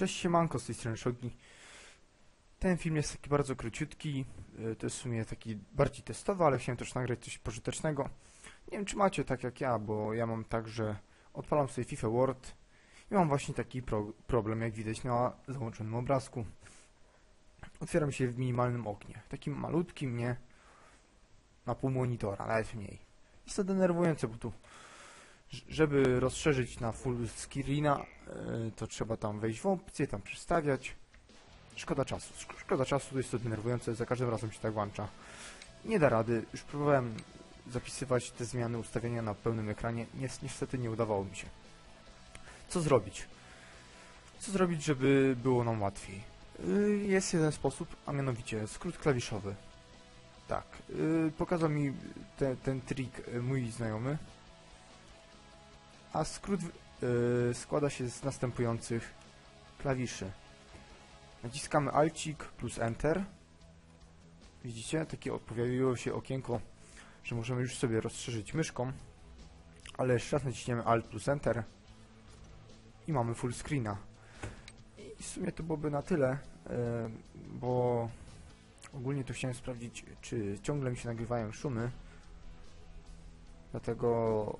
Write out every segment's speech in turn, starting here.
Cześć siemanko, z tej strony Szogi. Ten film jest taki bardzo króciutki, y, to jest w sumie taki bardziej testowy, ale chciałem też nagrać coś pożytecznego. Nie wiem czy macie tak jak ja, bo ja mam tak, że odpalam sobie FIFA World i mam właśnie taki pro problem, jak widać na załączonym obrazku. Otwieram się w minimalnym oknie, takim malutkim, nie? Na pół monitora, nawet mniej. Jest to denerwujące, bo tu żeby rozszerzyć na full screena, y, to trzeba tam wejść w opcję, tam przestawiać. Szkoda czasu. Szk- Szkoda czasu, to jest to denerwujące, za każdym razem się tak włącza. Nie da rady. Już próbowałem zapisywać te zmiany ustawienia na pełnym ekranie. Ni- niestety nie udawało mi się. Co zrobić? Co zrobić, żeby było nam łatwiej? Y, Jest jeden sposób, a mianowicie skrót klawiszowy. Tak, y, pokazał mi te, ten trik mój znajomy, a skrót y, składa się z następujących klawiszy. Naciskamy Alcik plus Enter. Widzicie? Takie pojawiło się okienko, że możemy już sobie rozszerzyć myszką. Ale jeszcze raz naciśniemy Alt plus Enter i mamy full screena. I w sumie to byłoby na tyle, y, bo ogólnie to chciałem sprawdzić, czy ciągle mi się nagrywają szumy. Dlatego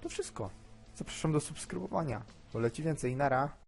to wszystko. Zapraszam do subskrybowania, bo leci więcej. Nara.